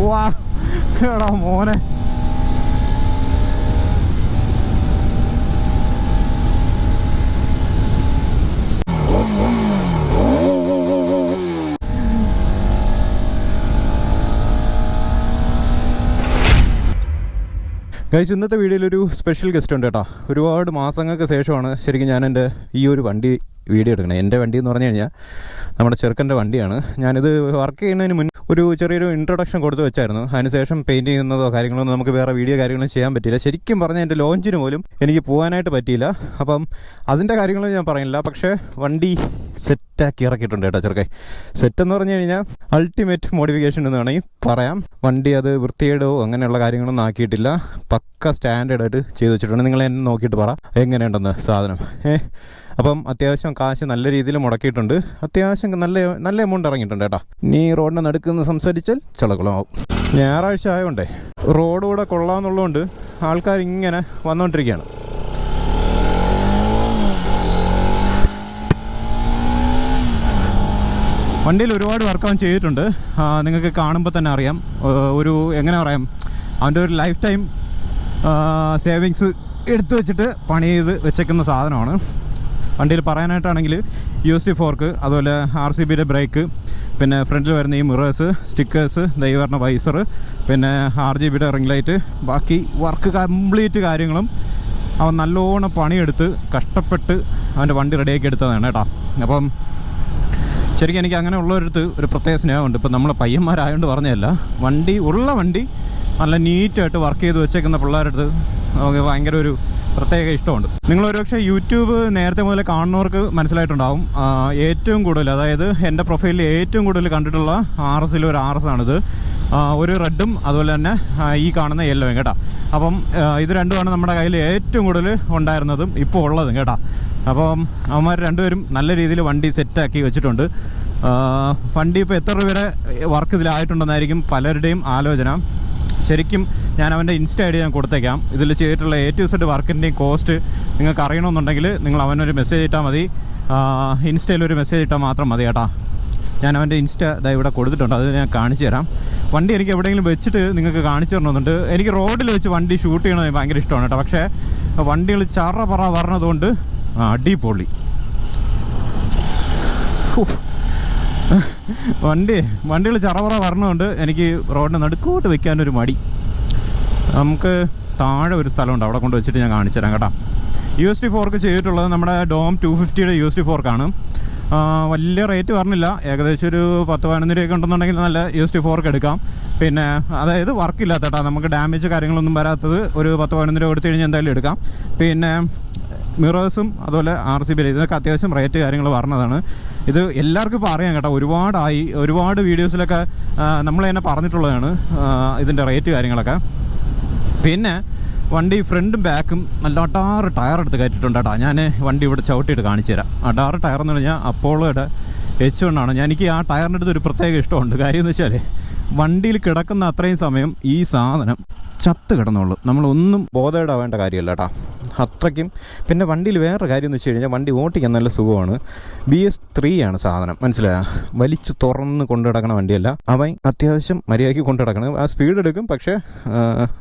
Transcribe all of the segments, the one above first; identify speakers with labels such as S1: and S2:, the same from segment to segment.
S1: വാ കേടാ മോനെ. ഗൈസ് ഇന്നത്തെ വീഡിയോയിൽ ഒരു സ്പെഷ്യൽ ഗസ്റ്റ് ഉണ്ട് കേട്ടോ. ഒരുപാട് മാസങ്ങൾക്ക് ശേഷമാണ് ശരിക്കും ഞാൻ എന്റെ ഈ ഒരു വണ്ടി വീഡിയോ എടുക്കണം എന്റെ വണ്ടി എന്ന് പറഞ്ഞു കഴിഞ്ഞാൽ നമ്മുടെ ചെറുക്കന്റെ വണ്ടിയാണ്. ഞാനിത് വർക്ക് ചെയ്യുന്നതിന് മുൻ ഒരു ചെറിയൊരു ഇൻട്രൊഡക്ഷൻ കൊടുത്തു വെച്ചായിരുന്നു. അതിനുശേഷം പെയിന്റ് ചെയ്യുന്നതോ കാര്യങ്ങളൊന്നും നമുക്ക് വേറെ വീഡിയോ കാര്യങ്ങളും ചെയ്യാൻ പറ്റില്ല ശരിക്കും പറഞ്ഞാൽ എന്റെ ലോഞ്ചിന് പോലും എനിക്ക് പോകാനായിട്ട് പറ്റിയില്ല. അപ്പം അതിന്റെ കാര്യങ്ങളൊന്നും ഞാൻ പറയുന്നില്ല. പക്ഷേ വണ്ടി സെറ്റാക്കി ഇറക്കിയിട്ടുണ്ട് കേട്ടോ ചെറുക്കെ സെറ്റ് എന്ന് പറഞ്ഞു കഴിഞ്ഞാൽ അൾട്ടിമേറ്റ് മോഡിഫിക്കേഷൻ എന്ന് വേണമെങ്കിൽ പറയാം. വണ്ടി അത് വൃത്തിയേടോ അങ്ങനെയുള്ള കാര്യങ്ങളൊന്നും ആക്കിയിട്ടില്ല. പക്ക സ്റ്റാൻഡേർഡായിട്ട് ചെയ്ത് വെച്ചിട്ടുണ്ട്. നിങ്ങൾ എന്നെ നോക്കിയിട്ട് പറ. എങ്ങനെയുണ്ടെന്ന് സാധനം. ഏ? അപ്പം അത്യാവശ്യം കാശ് നല്ല രീതിയിൽ മുടക്കിയിട്ടുണ്ട്. അത്യാവശ്യം നല്ല നല്ല എമൗണ്ട് ഇറങ്ങിയിട്ടുണ്ട് കേട്ടോ. നീ റോഡിന് നടുക്കുന്ന് സംസാരിച്ചാൽ ചളകുളമാവും. ഞായറാഴ്ച ആയതുകൊണ്ടേ റോഡ് കൂടെ കൊള്ളാമെന്നുള്ളതുകൊണ്ട് ആൾക്കാർ ഇങ്ങനെ വന്നുകൊണ്ടിരിക്കുകയാണ് വണ്ടിയിൽ ഒരുപാട് വർക്ക് അവൻ ചെയ്തിട്ടുണ്ട്. നിങ്ങൾക്ക് കാണുമ്പോൾ തന്നെ അറിയാം. ഒരു എങ്ങനെ പറയാം? അവന്റെ ഒരു ലൈഫ് ടൈം സേവിങ്സ് എടുത്തു വെച്ചിട്ട് പണി ചെയ്ത് വെച്ചേക്കുന്ന സാധനമാണ്. വണ്ടിയിൽ പറയാനായിട്ടാണെങ്കിൽ യു ടി ഫോർക്ക് അതുപോലെ ആർ സി ബിയുടെ ബ്രേക്ക് പിന്നെ ഫ്രണ്ടിൽ വരുന്ന ഈ മിറേഴ്സ് സ്റ്റിക്കേഴ്സ് ദൈവരണ വൈസർ പിന്നെ ആർ ജി ബിയുടെ റിംഗ് ലൈറ്റ് ബാക്കി വർക്ക് കംപ്ലീറ്റ് കാര്യങ്ങളും അവൻ നല്ലോണം പണിയെടുത്ത് കഷ്ടപ്പെട്ട് അവന്റെ വണ്ടി റെഡിയാക്കി എടുത്തതാണ് കേട്ടോ. അപ്പം ശരിക്കും എനിക്ക് അങ്ങനെ ഉള്ളവരടുത്ത് ഒരു പ്രത്യേക സ്നേഹമുണ്ട്. ഇപ്പം നമ്മളെ പയ്യന്മാരായതുകൊണ്ട് പറഞ്ഞതല്ല വണ്ടി ഉള്ള വണ്ടി നല്ല നീറ്റായിട്ട് വർക്ക് ചെയ്ത് വെച്ചേക്കുന്ന പിള്ളേരുടെ അടുത്ത് നമുക്ക് ഭയങ്കര ഒരു പ്രത്യേക ഇഷ്ടമുണ്ട്. നിങ്ങൾ ഒരുപക്ഷെ യൂട്യൂബ് നേരത്തെ മുതൽ കാണുന്നവർക്ക് മനസ്സിലായിട്ടുണ്ടാവും. ഏറ്റവും കൂടുതൽ അതായത് എന്റെ പ്രൊഫൈലിൽ ഏറ്റവും കൂടുതൽ കണ്ടിട്ടുള്ള ആർ എസിൽ ഒരു ആർ എസ് ആണിത് ഒരു റെഡും അതുപോലെ തന്നെ ഈ കാണുന്ന യെല്ലോയും കേട്ടോ. അപ്പം ഇത് രണ്ടുമാണ് നമ്മുടെ കയ്യിൽ ഏറ്റവും കൂടുതൽ ഉണ്ടായിരുന്നതും ഇപ്പോൾ ഉള്ളതും കേട്ടോ. അപ്പം അവന്മാർ രണ്ടുപേരും നല്ല രീതിയിൽ വണ്ടി സെറ്റാക്കി വെച്ചിട്ടുണ്ട്. വണ്ടി ഇപ്പോൾ എത്ര രൂപയുടെ വർക്ക് ഇതിലായിട്ടുണ്ടെന്നായിരിക്കും പലരുടെയും ആലോചന. ശരിക്കും ഞാൻ അവന്റെ ഇൻസ്റ്റ ഐ ഡി ഞാൻ കൊടുത്തേക്കാം. ഇതിൽ ചെയ്തിട്ടുള്ള എ ടു സെഡ് വർക്കിന്റെയും കോസ്റ്റ് നിങ്ങൾക്ക് അറിയണമെന്നുണ്ടെങ്കിൽ നിങ്ങൾ അവനൊരു മെസ്സേജ് ഇട്ടാൽ മതി. ഇൻസ്റ്റയിൽ ഒരു മെസ്സേജ് ഇട്ടാൽ മാത്രം മതി കേട്ടോ. ഞാൻ അവന്റെ ഇൻസ്റ്റ ഇതാ ഇവിടെ കൊടുത്തിട്ടുണ്ട്. അത് ഞാൻ കാണിച്ചു തരാം. വണ്ടി എനിക്ക് എവിടെയെങ്കിലും വെച്ചിട്ട് നിങ്ങൾക്ക് കാണിച്ചു തരണമെന്നുണ്ട്. എനിക്ക് റോഡിൽ വെച്ച് വണ്ടി ഷൂട്ട് ചെയ്യണത് ഭയങ്കര ഇഷ്ടമാണ് കേട്ടോ. പക്ഷേ വണ്ടികൾ ചറ പറ പറഞ്ഞതുകൊണ്ട് അടിപൊളി. വണ്ടി വണ്ടികൾ ചറപറ വരണമുണ്ട് എനിക്ക് റോഡിന് നടുക്കോട്ട് വെക്കാനൊരു മടി. നമുക്ക് താഴെ ഒരു സ്ഥലമുണ്ട്. അവിടെ കൊണ്ട് വെച്ചിട്ട് ഞാൻ കാണിച്ചു തരാം കേട്ടോ. യു എസ് ടി ഫോർക്ക് ചെയ്തിട്ടുള്ളത് നമ്മുടെ ഡോം ടു ഫിഫ്റ്റിയുടെ യു എസ് ടി ഫോർക്കാണ് വലിയ റേറ്റ് പറഞ്ഞില്ല ഏകദേശം ഒരു പത്ത് പതിനൊന്ന് രൂപയൊക്കെ ഉണ്ടെന്നുണ്ടെങ്കിൽ നല്ല യു എസ് ടി ഫോർക്ക് എടുക്കാം. പിന്നെ അതായത് വർക്കില്ലാത്ത കേട്ടോ. നമുക്ക് ഡാമേജ് കാര്യങ്ങളൊന്നും വരാത്തത് ഒരു പത്ത് പതിനൊന്ന് രൂപ കൊടുത്തു കഴിഞ്ഞാൽ എന്തായാലും എടുക്കാം. പിന്നെ മിറേഴ്സും അതുപോലെ ആർ സി ബി ഇതൊക്കെ അത്യാവശ്യം റേറ്റ് കാര്യങ്ങൾ പറഞ്ഞതാണ് ഇത് എല്ലാവർക്കും ഇപ്പോൾ അറിയാം കേട്ടോ. ഒരുപാടായി ഒരുപാട് വീഡിയോസിലൊക്കെ നമ്മൾ തന്നെ പറഞ്ഞിട്ടുള്ളതാണ് ഇതിന്റെ റേറ്റ് കാര്യങ്ങളൊക്കെ. പിന്നെ വണ്ടി ഫ്രണ്ടും ബാക്കും നല്ല അടാറ് ടയർ എടുത്ത് കയറ്റിട്ടുണ്ട് കേട്ടോ. ഞാൻ വണ്ടി ഇവിടെ ചവിട്ടിയിട്ട് കാണിച്ചു തരാം. അടാറ് ടയർ എന്ന് പറഞ്ഞാൽ അപ്പോളോയുടെ എച്ച് കൊണ്ടാണ് എനിക്ക് ആ ടയറിന്റെ അടുത്ത് ഒരു പ്രത്യേക ഇഷ്ടമുണ്ട്. കാര്യം എന്ന് വെച്ചാൽ വണ്ടിയിൽ കിടക്കുന്ന അത്രയും സമയം ഈ സാധനം ചത്ത് കിടന്നുള്ളൂ. നമ്മളൊന്നും ബോധേടാവേണ്ട കാര്യമല്ല കേട്ടോ. അത്രയ്ക്കും. പിന്നെ വണ്ടിയിൽ വേറെ കാര്യം എന്ന് വെച്ച് കഴിഞ്ഞാൽ വണ്ടി ഓട്ടിക്കാൻ നല്ല സുഖമാണ്. ബി എസ് ത്രീ ആണ് സാധനം. മനസ്സിലായോ? വലിച്ചു തുറന്ന് കൊണ്ടു കിടക്കണ വണ്ടിയല്ല. അവൻ അത്യാവശ്യം മര്യാദയ്ക്ക് കൊണ്ടു കിടക്കണം ആ സ്പീഡ് എടുക്കും പക്ഷേ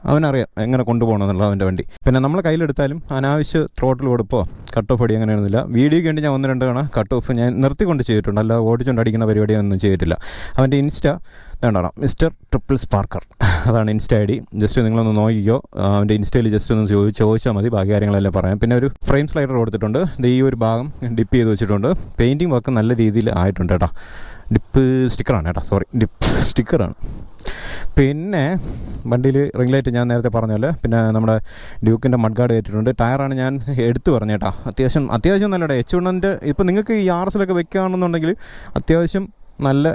S1: അവനറിയാം എങ്ങനെ കൊണ്ടുപോകണം എന്നുള്ള അവന്റെ വണ്ടി. പിന്നെ നമ്മളെ കയ്യിലെടുത്താലും അനാവശ്യ ത്രോട്ടിൽ കൊടുപ്പോ കട്ട് ഓഫ് അടി അങ്ങനെ ഒന്നുമില്ല വീഡിയോയ്ക്ക് വേണ്ടി ഞാൻ ഒന്ന് രണ്ട് തവണ കട്ട് ഓഫ് ഞാൻ നിർത്തിക്കൊണ്ട് ചെയ്തിട്ടുണ്ട്. അല്ല ഓടിച്ചുകൊണ്ട് അടിക്കുന്ന പരിപാടിയൊന്നും ചെയ്തിട്ടില്ല. അവന്റെ ഇൻസ്റ്റ വേണ്ടോ മിസ്റ്റർ ട്രിപ്പിൾ സ്പാർക്കർ. അതാണ് ഇൻസ്റ്റ ഐ ഡി. ജസ്റ്റ് നിങ്ങളൊന്ന് നോക്കിക്കോ. അവന്റെ ഇൻസ്റ്റയിൽ ജസ്റ്റ് ഒന്ന് ചോദി ചോദിച്ചാൽ മതി. ബാക്കി കാര്യങ്ങളെല്ലാം പറയാം. പിന്നെ ഒരു ഫ്രെയിം സ്ലൈഡർ കൊടുത്തിട്ടുണ്ട്. ഈ ഒരു ഭാഗം ഡിപ്പ് ചെയ്ത് വെച്ചിട്ടുണ്ട്. പെയിന്റിങ് വർക്ക് നല്ല രീതിയിൽ ആയിട്ടുണ്ട് കേട്ടോ. ഡിപ്പ് സ്റ്റിക്കറാണ് കേട്ടോ. സോറി ഡിപ്പ് സ്റ്റിക്കറാണ്. പിന്നെ വണ്ടിയിൽ റിംഗ് ലൈറ്റ് ഞാൻ നേരത്തെ പറഞ്ഞല്ലോ. പിന്നെ നമ്മുടെ ഡ്യൂക്കിന്റെ മഡ്ഗാർഡ് കയറ്റിയിട്ടുണ്ട്. ടയറാണ് ഞാൻ എടുത്തു പറഞ്ഞേട്ടാ അത്യാവശ്യം അത്യാവശ്യം നല്ലടാ എച്ച് വണ്ണിന്റെ ഇപ്പോൾ നിങ്ങൾക്ക് ഈ ആർ എസിലൊക്കെ വെക്കുകയാണെന്നുണ്ടെങ്കിൽ അത്യാവശ്യം നല്ല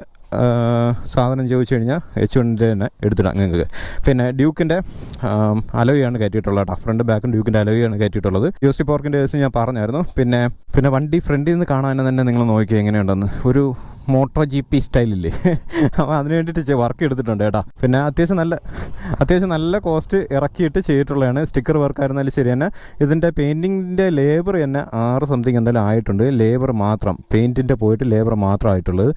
S1: സാധനം ചോദിച്ചു കഴിഞ്ഞാൽ എച്ച് വണ്ണിന്റെ തന്നെ എടുത്തിടാം നിങ്ങൾക്ക്. പിന്നെ ഡ്യൂക്കിന്റെ അലോയാണ് കയറ്റിയിട്ടുള്ളത് കേട്ടോ. ഫ്രണ്ട് ബാക്കും ഡ്യൂക്കിന്റെ അലോയാണ് കയറ്റിയിട്ടുള്ളത്. യു എസ് ടി പോർക്കിന്റെ കേസ് ഞാൻ പറഞ്ഞായിരുന്നു. പിന്നെ പിന്നെ വണ്ടി ഫ്രണ്ടിൽ നിന്ന് കാണാൻ തന്നെ നിങ്ങൾ നോക്കിയാൽ എങ്ങനെയുണ്ടെന്ന്? ഒരു മോട്ടോ ജി പി സ്റ്റൈലില്ലേ അപ്പോൾ അതിന് വേണ്ടിയിട്ട് വർക്ക് എടുത്തിട്ടുണ്ട് കേട്ടോ. പിന്നെ അത്യാവശ്യം നല്ല അത്യാവശ്യം നല്ല കോസ്റ്റ് ഇറക്കിയിട്ട് ചെയ്തിട്ടുള്ളതാണ്. സ്റ്റിക്കർ വർക്ക് ആയിരുന്നാലും ശരി തന്നെ. ഇതിന്റെ പെയിന്റിങ്ങിന്റെ ലേബർ തന്നെ ആറ് സംതിങ് എന്തായാലും ആയിട്ടുണ്ട്. ലേബർ മാത്രം പെയിന്റിന്റെ പോയിട്ട് ലേബർ മാത്രം ആയിട്ടുള്ളത്.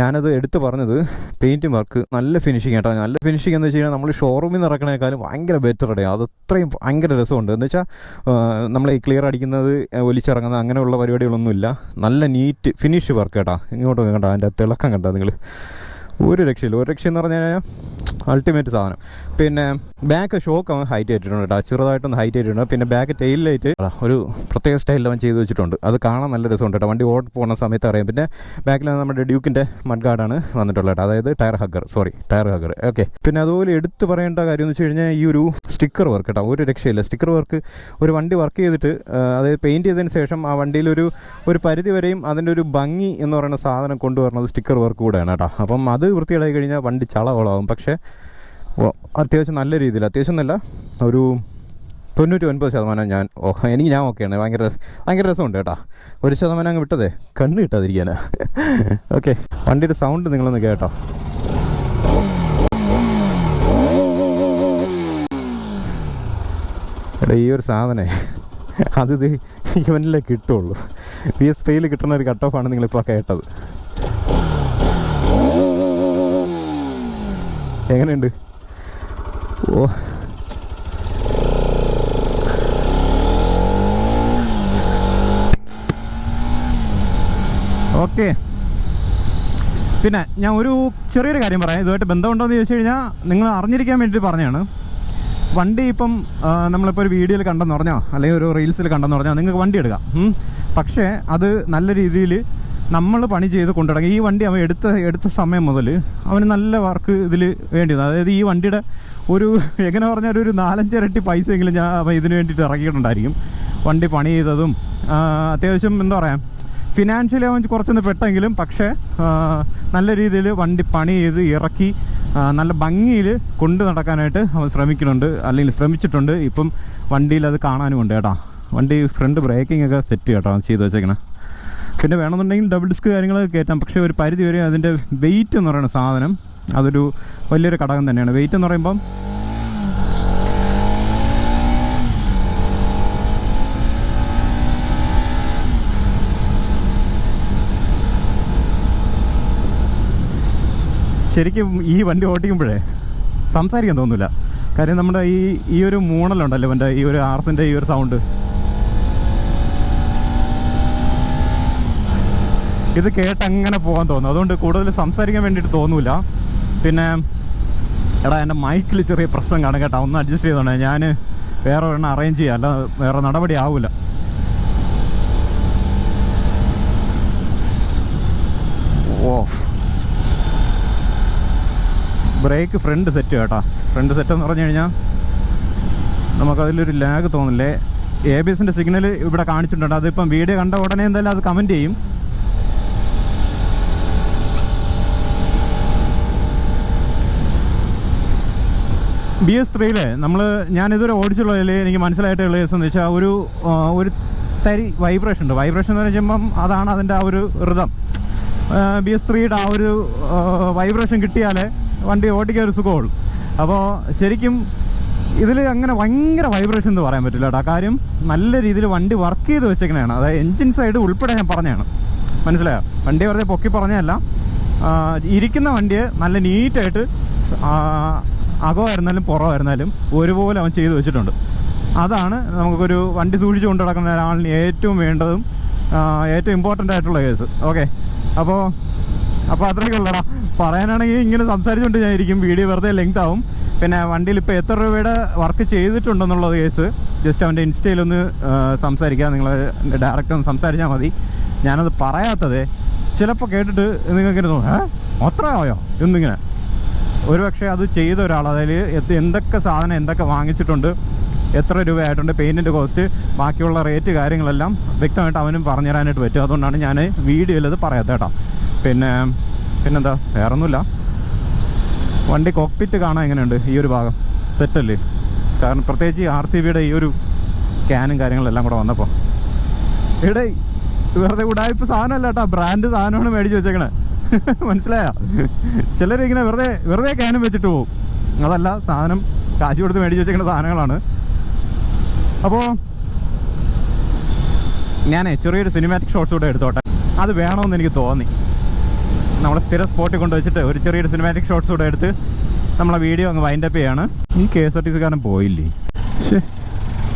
S1: ഞാനത് എടുത്ത് പറഞ്ഞത് പെയിന്റിങ് വർക്ക് നല്ല ഫിനിഷിങ് കേട്ടോ നല്ല ഫിനിഷിംഗ് എന്ന് വെച്ച് കഴിഞ്ഞാൽ നമ്മൾ ഷോറൂമിൽ നിന്ന് ഇറക്കണേക്കാളും ഭയങ്കര ബെറ്റർ ഇടേ അത് അത്രയും ഭയങ്കര രസമുണ്ട്. എന്ന് വെച്ചാൽ നമ്മൾ ഈ ക്ലിയർ അടിക്കുന്നത് ഒലിച്ചിറങ്ങുന്നത് അങ്ങനെയുള്ള പരിപാടികളൊന്നുമില്ല. നല്ല നീറ്റ് ഫിനിഷ് വർക്ക് കേട്ടോ ഇങ്ങോട്ട് കണ്ടോ അതിന്റെ തിളക്കം കണ്ടോ നിങ്ങൾ ഒരു രക്ഷയില്ല. ഒരു രക്ഷയെന്ന് പറഞ്ഞു കഴിഞ്ഞാൽ അൾട്ടിമേറ്റ് സാധനം. പിന്നെ ബാക്ക് ഷോക്ക് അവൻ ഹൈറ്റ് ആയിട്ടുണ്ട് കേട്ടോ ചെറുതായിട്ടൊന്ന് ഹൈറ്റ് ആയിട്ടുണ്ട് പിന്നെ ബാക്ക് ടെയിൽ ലൈറ്റ് ഒരു പ്രത്യേക സ്റ്റൈലിൽ അവൻ ചെയ്ത് വെച്ചിട്ടുണ്ട്. അത് കാണാൻ നല്ല രസമുണ്ട് കേട്ടോ വണ്ടി ഓടി പോകുന്ന സമയത്ത് അറിയാം. പിന്നെ ബാക്കിൽ നമ്മുടെ ഡ്യൂക്കിന്റെ മഡ്ഗാർഡാണ് വന്നിട്ടുള്ളത് അതായത് tyre hugger sorry tyre hugger okay പിന്നെ അതുപോലെ എടുത്ത് പറയേണ്ട കാര്യം എന്ന് വെച്ച് കഴിഞ്ഞാൽ ഈ ഒരു സ്റ്റിക്കർ വർക്ക് കേട്ടോ ഒരു രക്ഷയില്ല. സ്റ്റിക്കർ വർക്ക് ഒരു വണ്ടി വർക്ക് ചെയ്തിട്ട് അതായത് പെയിന്റ് ചെയ്തതിന് ശേഷം ആ വണ്ടിയിൽ ഒരു ഒരു പരിധി വരെയും അതിന്റെ ഒരു ഭംഗി എന്ന് പറയുന്ന സാധനം കൊണ്ടുവരുന്നത് സ്റ്റിക്കർ വർക്ക് കൂടെയാണ് കേട്ടോ അപ്പം അത് വൃത്തിയിടായി കഴിഞ്ഞാൽ വണ്ടി ചളവളാവും പക്ഷേ അത്യാവശ്യം നല്ല രീതിയിൽ അത്യാവശ്യം എന്നല്ല ഒരു തൊണ്ണൂറ്റി ഒൻപത് ശതമാനം ഞാൻ എനിക്ക് ഞാൻ ഓക്കെയാണ് ഭയങ്കര ഭയങ്കര രസമുണ്ട് കേട്ടോ. ഒരു ശതമാനം അങ്ങ് വിട്ടതേ. കണ്ണ് കിട്ടാതിരിക്കാനാ. ഓക്കെ വണ്ടിയുടെ സൗണ്ട് നിങ്ങളൊന്ന് കേട്ടോ. എടാ ഈ ഒരു സാധനേ അത് ഇത് ഇവനിലേ കിട്ടുള്ളൂ. പി എസ് ത്രീയിൽ കിട്ടുന്ന ഒരു കട്ട് ഓഫാണ് നിങ്ങളിപ്പോൾ കേട്ടത്. എങ്ങനെയുണ്ട്? ഓ. ഓക്കെ. പിന്നെ ഞാൻ ഒരു ചെറിയൊരു കാര്യം പറയാം. ഇതുമായിട്ട് ബന്ധമുണ്ടോ എന്ന് ചോദിച്ചു കഴിഞ്ഞാൽ നിങ്ങൾ അറിഞ്ഞിരിക്കാൻ വേണ്ടിയിട്ട് പറഞ്ഞാണ് വണ്ടി ഇപ്പം നമ്മളിപ്പോൾ ഒരു വീഡിയോയിൽ കണ്ടെന്ന് പറഞ്ഞോ? അല്ലെങ്കിൽ ഒരു റീൽസിൽ കണ്ടെന്ന് പറഞ്ഞോ? നിങ്ങൾക്ക് വണ്ടി എടുക്കാം. പക്ഷേ അത് നല്ല രീതിയിൽ നമ്മൾ പണി ചെയ്ത് കൊണ്ടുടങ്ങി ഈ വണ്ടി അവൻ എടുത്ത എടുത്ത സമയം മുതൽ അവന് നല്ല വർക്ക് ഇതിൽ വേണ്ടി വന്നു അതായത് ഈ വണ്ടിയുടെ ഒരു എങ്ങനെ പറഞ്ഞാൽ ഒരു നാലഞ്ചിരട്ടി പൈസയെങ്കിലും ഞാൻ അവൻ ഇതിന് വേണ്ടിയിട്ട് ഇറക്കിയിട്ടുണ്ടായിരിക്കും. വണ്ടി പണി ചെയ്തതും അത്യാവശ്യം എന്താ പറയുക ഫിനാൻഷ്യലി അവൻ കുറച്ചൊന്ന് പെട്ടെങ്കിലും പക്ഷേ നല്ല രീതിയിൽ വണ്ടി പണി ചെയ്ത് ഇറക്കി നല്ല ഭംഗിയിൽ കൊണ്ടു നടക്കാനായിട്ട് അവൻ ശ്രമിക്കുന്നുണ്ട് അല്ലെങ്കിൽ ശ്രമിച്ചിട്ടുണ്ട്. ഇപ്പം വണ്ടിയിൽ അത് കാണാനും ഉണ്ട് കേട്ടോ. വണ്ടി ഫ്രണ്ട് ബ്രേക്കിംഗ് ഒക്കെ സെറ്റ് കേട്ടോ ചെയ്ത് വെച്ചേക്കണേ. പിന്നെ വേണമെന്നുണ്ടെങ്കിൽ ഡബിൾ ഡിസ്ക് കാര്യങ്ങളൊക്കെ കയറ്റാം. പക്ഷേ ഒരു പരിധി വരെ അതിന്റെ വെയിറ്റ് എന്ന് പറയുന്ന സാധനം അതൊരു വലിയൊരു ഘടകം തന്നെയാണ്. വെയിറ്റ് എന്ന് പറയുമ്പം ശരിക്കും ഈ വണ്ടി ഓടിക്കുമ്പോഴേ സംസാരിക്കാൻ തോന്നില്ല കാര്യം നമ്മുടെ ഈ ഈ ഒരു മൂണലുണ്ടല്ലോ എന്റെ ഈ ഒരു ആർസിന്റെ ഈ ഒരു സൗണ്ട് ഇത് കേട്ട് അങ്ങനെ പോകാൻ തോന്നും അതുകൊണ്ട് കൂടുതൽ സംസാരിക്കാൻ വേണ്ടിയിട്ട് തോന്നൂല. പിന്നെ എടാ എന്റെ മൈക്കിൽ ചെറിയ പ്രശ്നം കാണും കേട്ടോ. ഒന്ന് അഡ്ജസ്റ്റ് ചെയ്തോണേ. ഞാൻ വേറെ ഒരെണ്ണം അറേഞ്ച് ചെയ്യാം. അല്ല വേറെ നടപടി ആവില്ല ഓ. ബ്രേക്ക് ഫ്രണ്ട് സെറ്റ് കേട്ടോ. ഫ്രണ്ട് സെറ്റ് എന്ന് പറഞ്ഞു കഴിഞ്ഞാൽ നമുക്കതിലൊരു ലാഗ് തോന്നില്ലേ? എ ബി എസിന്റെ സിഗ്നൽ ഇവിടെ കാണിച്ചിട്ടുണ്ട്. അതിപ്പം വീഡിയോ കണ്ട ഉടനെ എന്തായാലും അത് കമന്റ് ചെയ്യും. ബി എസ് ത്രീയിലെ നമ്മൾ ഞാനിതുവരെ ഓടിച്ചുള്ളതിൽ എനിക്ക് മനസ്സിലായിട്ടുള്ള എന്ന് വെച്ചാൽ ഒരു ഒരു തരി വൈബ്രേഷൻ ഉണ്ട്. വൈബ്രേഷൻ എന്ന് പറയുമ്പം അതാണ് അതിന്റെ ആ ഒരു ഋതം ബി എസ് ത്രീയുടെ ആ ഒരു വൈബ്രേഷൻ കിട്ടിയാലേ വണ്ടി ഓടിക്കാൻ ഒരു സുഖമുള്ളൂ. അപ്പോൾ ശരിക്കും ഇതിൽ അങ്ങനെ ഭയങ്കര വൈബ്രേഷൻ എന്ന് പറയാൻ പറ്റില്ല കേട്ടോ കാര്യം നല്ല രീതിയിൽ വണ്ടി വർക്ക് ചെയ്ത് വെച്ചേക്കണതാണ് അതായത് എൻജിൻ സൈഡ് ഉൾപ്പെടെ ഞാൻ പറഞ്ഞതാണ്. മനസ്സിലായോ? വണ്ടി വെറുതെ പൊക്കി പറഞ്ഞതല്ല. ഇരിക്കുന്ന വണ്ടിയെ നല്ല നീറ്റായിട്ട് അകമായിരുന്നാലും പുറമായിരുന്നാലും ഒരുപോലെ അവൻ ചെയ്തു വെച്ചിട്ടുണ്ട്. അതാണ് നമുക്കൊരു വണ്ടി സൂക്ഷിച്ചു കൊണ്ടു നടക്കുന്ന ഒരാളിന് ഏറ്റവും വേണ്ടതും ഏറ്റവും ഇമ്പോർട്ടന്റ് ആയിട്ടുള്ള കേസ്. ഓക്കെ അപ്പോൾ അപ്പോൾ അത്രയൊക്കെ ഉള്ളടാ. പറയാനാണെങ്കിൽ ഇങ്ങനെ സംസാരിച്ചുകൊണ്ട് ഞാൻ ഇരിക്കും. വീഡിയോ വെറുതെ ലെങ്ത് ആവും. പിന്നെ വണ്ടിയിൽ ഇപ്പോൾ എത്ര രൂപയുടെ വർക്ക് ചെയ്തിട്ടുണ്ടെന്നുള്ളത് കേസ് ജസ്റ്റ് അവന്റെ ഇൻസ്റ്റയിലൊന്ന് സംസാരിക്കുക നിങ്ങൾ ഡയറക്റ്റ് ഒന്ന് സംസാരിച്ചാൽ മതി. ഞാനത് പറയാത്തത് ചിലപ്പോൾ കേട്ടിട്ട് നിങ്ങൾക്ക് തോന്നും ഏ? എന്നിങ്ങനെ. ഒരു പക്ഷേ അത് ചെയ്ത ഒരാൾ അതായത് എന്തൊക്കെ സാധനം എന്തൊക്കെ വാങ്ങിച്ചിട്ടുണ്ട് എത്ര രൂപയായിട്ടുണ്ട് പെയിന്റിന്റെ കോസ്റ്റ് ബാക്കിയുള്ള റേറ്റ് കാര്യങ്ങളെല്ലാം വ്യക്തമായിട്ട് അവനും പറഞ്ഞു തരാനായിട്ട് പറ്റും. അതുകൊണ്ടാണ് ഞാൻ വീഡിയോയിൽ അത് പറയാത്ത കേട്ടോ. പിന്നെ പിന്നെന്താ? വേറൊന്നുമില്ല. വണ്ടി കോക്പിറ്റ് കാണാൻ എങ്ങനെയുണ്ട് ഈ ഒരു ഭാഗം? സെറ്റല്ലേ കാരണം പ്രത്യേകിച്ച് ആർ സി ബിയുടെ ഈ ഒരു സ്കാനും കാര്യങ്ങളെല്ലാം കൂടെ വന്നപ്പോൾ ഇവിടെ വെറുതെ ഉടായ്പ സാധനമല്ല കേട്ടോ. ബ്രാൻഡ് സാധനമാണ് മേടിച്ച് വെച്ചേക്കണേ. മനസ്സിലായോ? ചിലരിങ്ങനെ വെറുതെ വെറുതെ ക്യാനും വെച്ചിട്ട് പോകും അതല്ല സാധനം കാശ് കൊടുത്ത് മേടിച്ച് വെച്ചേക്കുന്ന സാധനങ്ങളാണ്. അപ്പോൾ ഞാനേ ചെറിയൊരു സിനിമാറ്റിക് ഷോട്ട്സ് കൂടെ എടുത്തോട്ടെ. അത് വേണമെന്ന് എനിക്ക് തോന്നി. നമ്മളെ സ്ഥിര സ്പോട്ടിൽ കൊണ്ട് വെച്ചിട്ട് ഒരു ചെറിയൊരു സിനിമാറ്റിക് ഷോട്ട്സ് കൂടെ എടുത്ത് നമ്മളെ വീഡിയോ അങ്ങ് വൈൻഡപ്പ് ചെയ്യാണ്. ഈ K S R T C കാരണം പോയില്ലേ? ശേ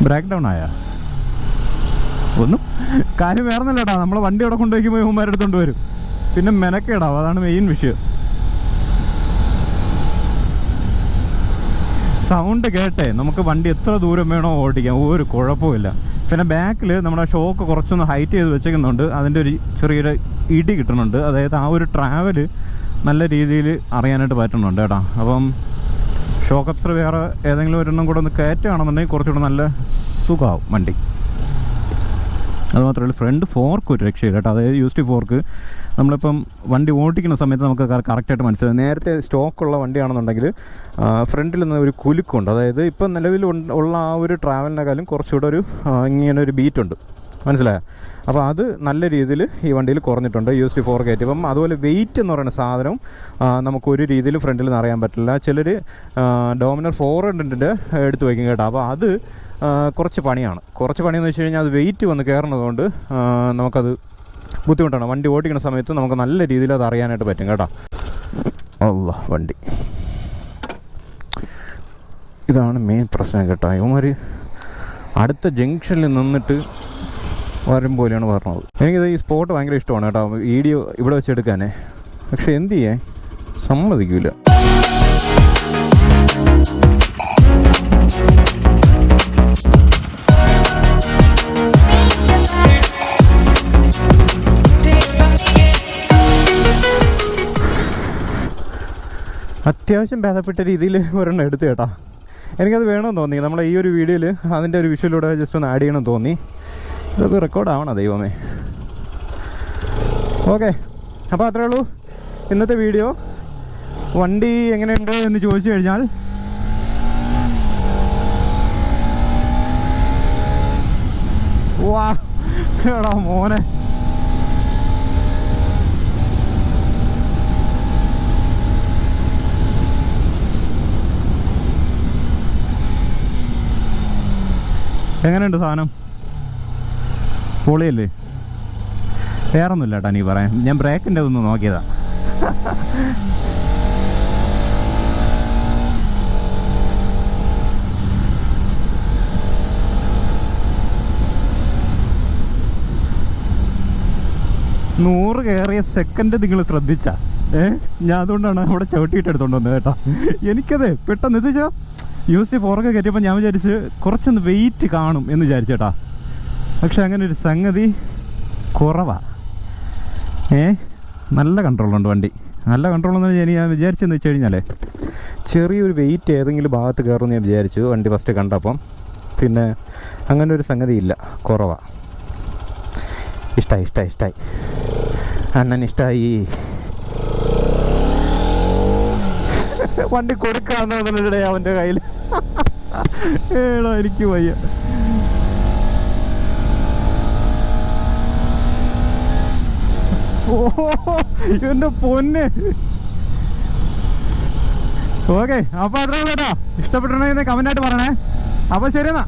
S1: ബ്രേക്ക് ഡൗൺ ആയാ? ഒന്നും കാര്യം വേറൊന്നുമില്ലടാ. നമ്മൾ വണ്ടി അവിടെ കൊണ്ടുപോയിക്കുമ്പോൾ ഹുമാരെടുത്തോണ്ട് വരും. പിന്നെ മെനക്കേടാവും. അതാണ് മെയിൻ വിഷയം. സൗണ്ട് കേട്ടേ. നമുക്ക് വണ്ടി എത്ര ദൂരം വേണോ ഓടിക്കാം. ഒരു കുഴപ്പമില്ല പിന്നെ ബാക്കിൽ നമ്മുടെ ഷോക്ക് കുറച്ചൊന്ന് ഹൈറ്റ് ചെയ്ത് വെച്ചേക്കുന്നുണ്ട്. അതിന്റെ ഒരു ചെറിയൊരു ഇടി കിട്ടുന്നുണ്ട്. അതായത് ആ ഒരു ട്രാവൽ നല്ല രീതിയിൽ അറിയാനായിട്ട് പറ്റുന്നുണ്ട് കേട്ടോ. അപ്പം ഷോക്ക് അപ്സർ വേറെ ഏതെങ്കിലും ഒരെണ്ണം കൂടെ ഒന്ന് കയറ്റുകയാണെന്നുണ്ടെങ്കിൽ കുറച്ചുകൂടെ നല്ല സുഖമാവും വണ്ടി. അത് മാത്രമല്ല ഫ്രണ്ട് ഫോർക്ക് ഒരു രക്ഷയില്ല കേട്ടോ. അതായത് ടു ഫോർക്ക് നമ്മളിപ്പം വണ്ടി ഓടിക്കുന്ന സമയത്ത് നമുക്ക് കറക്റ്റായിട്ട് മനസ്സിലാവും. നേരത്തെ സ്റ്റോക്കുള്ള വണ്ടിയാണെന്നുണ്ടെങ്കിൽ ഫ്രണ്ടിൽ നിന്ന് ഒരു കുലുക്കുണ്ട്. അതായത് ഇപ്പം നിലവിൽ ഉള്ള ആ ഒരു ട്രാവലിനേക്കാളും കുറച്ചുകൂടെ ഒരു ഇങ്ങനെ ഒരു ബീറ്റുണ്ട് മനസ്സിലായോ? അപ്പോൾ അത് നല്ല രീതിയിൽ ഈ വണ്ടിയിൽ കുറഞ്ഞിട്ടുണ്ട് യു എസ് ഫോർ കയറ്റി അപ്പം അതുപോലെ വെയിറ്റ് എന്ന് പറയുന്ന സാധനം നമുക്ക് ഒരു രീതിയിൽ ഫ്രണ്ടിൽ നിന്ന് അറിയാൻ പറ്റില്ല. ചിലർ ഡോമിനർ ഫോർ ഹൺഡ്രഡിന്റെ എടുത്ത് വയ്ക്കും കേട്ടോ. അപ്പോൾ അത് കുറച്ച് പണിയാണ്. കുറച്ച് പണിയെന്ന് വെച്ച് കഴിഞ്ഞാൽ അത് വെയിറ്റ് വന്ന് കയറുന്നതുകൊണ്ട് നമുക്കത് ബുദ്ധിമുട്ടാണ്. വണ്ടി ഓടിക്കുന്ന സമയത്ത് നമുക്ക് നല്ല രീതിയിൽ അത് അറിയാനായിട്ട് പറ്റും കേട്ടോ. അല്ല വണ്ടി. ഇതാണ് മെയിൻ പ്രശ്നം കേട്ടോ. ഇവന്മാർ അടുത്ത ജംഗ്ഷനിൽ നിന്നിട്ട് വരും പോലെയാണ് പറഞ്ഞത്. എനിക്കിത് ഈ സ്പോട്ട് ഭയങ്കര ഇഷ്ടമാണ് കേട്ടോ. വീഡിയോ ഇവിടെ വെച്ചെടുക്കാനേ പക്ഷെ എന്തു ചെയ്യാൻ? സമ്മതിക്കില്ല അത്യാവശ്യം ഭേദപ്പെട്ട രീതിയിൽ ഒരെണ്ണം എടുത്തു കേട്ടോ. എനിക്കത് വേണമെന്ന് തോന്നി. നമ്മളെ ഈ ഒരു വീഡിയോയിൽ അതിന്റെ ഒരു വിഷ്വലൂടെ ജസ്റ്റ് ഒന്ന് ആഡ് ചെയ്യണമെന്ന് തോന്നി. ഇതൊക്കെ റെക്കോർഡ് ആവണം ദൈവമേ? ഓക്കെ അപ്പോൾ അത്രേ ഉള്ളൂ ഇന്നത്തെ വീഡിയോ. വണ്ടി എങ്ങനെയുണ്ട് എന്ന് ചോദിച്ചു കഴിഞ്ഞാൽ വാ എടാ മോനെ. എങ്ങനെയുണ്ട് സാധനം? പൊളിയല്ലേ? വേറൊന്നുമില്ല കേട്ടോ നീ പറയാൻ. ഞാൻ ബ്രേക്കിന്റെ ഒന്ന് നോക്കിയതാ. നൂറ് കയറിയ സെക്കൻഡ് നിങ്ങൾ ശ്രദ്ധിച്ച. ഏ? ഞാൻ അതുകൊണ്ടാണ് അവിടെ ചവിട്ടിയിട്ട് എടുത്തോണ്ട് വന്നത് കേട്ടോ. എനിക്കത് പെട്ടെന്ന് എത്തിച്ചോ യു സി ഫോറൊക്കെ കയറ്റിയപ്പോൾ ഞാൻ വിചാരിച്ച് കുറച്ചൊന്ന് വെയിറ്റ് കാണും എന്ന് വിചാരിച്ചേട്ടാ. പക്ഷെ അങ്ങനെ ഒരു സംഗതി കുറവാ. ഏ? നല്ല കൺട്രോളുണ്ട് വണ്ടി. നല്ല കൺട്രോൾ എന്ന് പറഞ്ഞാൽ ഞാൻ വിചാരിച്ചെന്ന് വെച്ച് കഴിഞ്ഞാലേ ചെറിയൊരു വെയിറ്റ് ഏതെങ്കിലും ഭാഗത്ത് കയറുമെന്ന് ഞാൻ വിചാരിച്ചു വണ്ടി ഫസ്റ്റ് കണ്ടപ്പം. പിന്നെ അങ്ങനെ ഒരു സംഗതി ഇല്ല കുറവാ. ഇഷ്ടമായി ഇഷ്ടമായി ഇഷ്ടമായി അണ്ണൻ ഇഷ്ടമായി വണ്ടി കൊടുക്കാന്ന് അവന്റെ കയ്യിൽ ഏടാ എനിക്ക് വയ്യ. ഓ എന്റെ പൊന്ന്. ഓക്കെ അപ്പൊ അത്രേ ഉള്ളൂ കേട്ടോ. ഇഷ്ടപ്പെട്ടിട്ടുണ്ടെങ്കിൽ കമന്റ് ആയിട്ട് പറയണേ. അപ്പൊ ശരി എന്നാ.